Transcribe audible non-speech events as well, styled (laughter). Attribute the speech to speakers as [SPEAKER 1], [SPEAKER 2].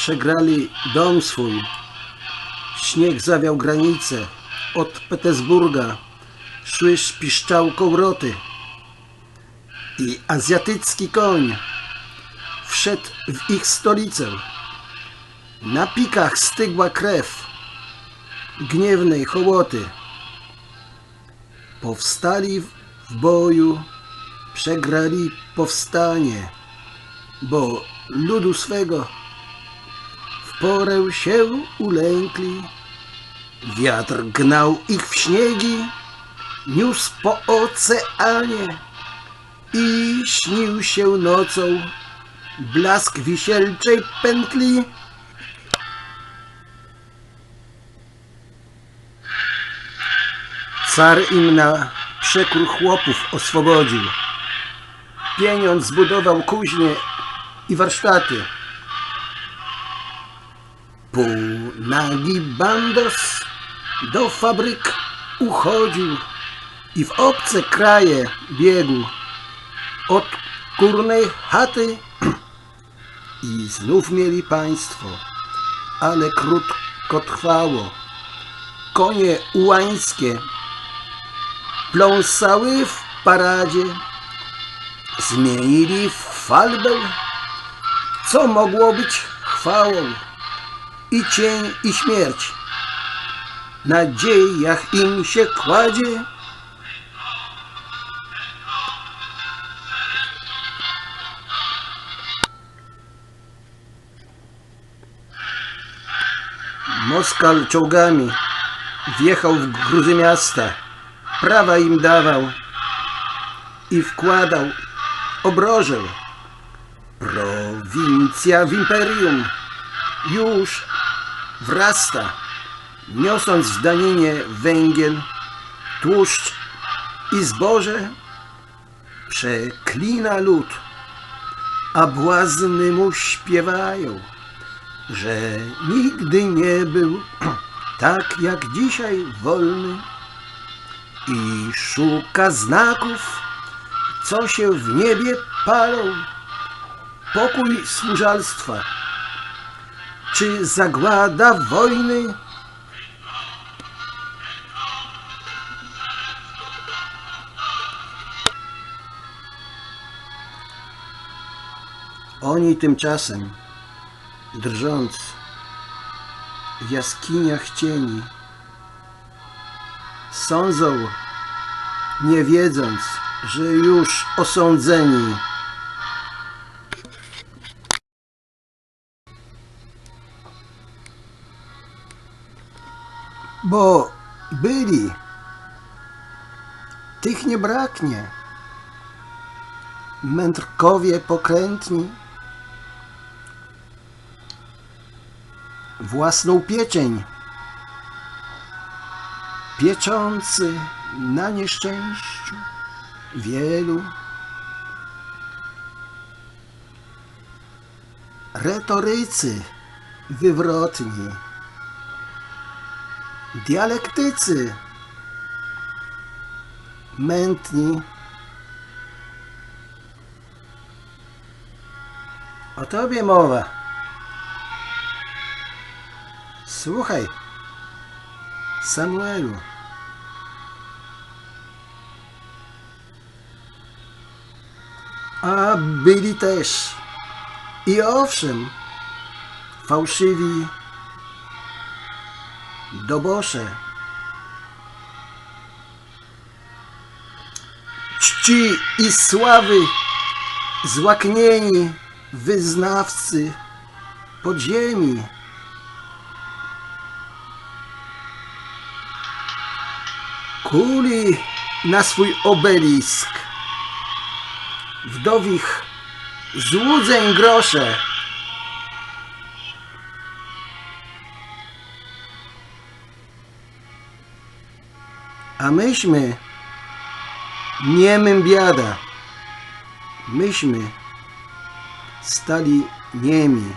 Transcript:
[SPEAKER 1] Przegrali dom swój. Śnieg zawiał granice. Od Petersburga szły piszczałką roty. I azjatycki koń wszedł w ich stolicę. Na pikach stygła krew gniewnej hołoty. Powstali w boju, przegrali powstanie, bo ludu swego porę się ulękli. Wiatr gnał ich w śniegi, niósł po oceanie i śnił się nocą blask wisielczej pętli. Car im na przekór chłopów oswobodził. Pieniądz zbudował kuźnie i warsztaty. Półnagi bandos do fabryk uchodził i w obce kraje biegł od kurnej chaty (clears throat) i znów mieli państwo, ale krótko trwało. Konie ułańskie pląsały w paradzie, zmienili w falbę, co mogło być chwałą i cień i śmierć. Nadziejach im się kładzie, Moskal czołgami wjechał w gruzy miasta, prawa im dawał i wkładał obrożę. Prowincja w imperium już wrasta, niosąc w daninie węgiel, tłuszcz i zboże. Przeklina lud, a błazny mu śpiewają że nigdy nie był (clears throat) tak jak dzisiaj wolny i szuka znaków, co się w niebie palą. Pokój służalstwa, czy zagłada wojny? Oni tymczasem drżąc w jaskiniach cieni. Sądzą, nie wiedząc, że już osądzeni. Bo byli, tych nie braknie. Mędrkowie pokrętni, własną pieczeń, pieczący na nieszczęściu wielu. Retorycy wywrotni, dialektycy mętni. O tobie mowa. Słuchaj, Samuelu. A byli też i owszem, fałszywi dobosze. Czci i sławy złaknieni wyznawcy podziemi. kuli na swój obelisk. Wdowich złudzeń grosze. A myśmy, niemym biada, myśmy stali niemi.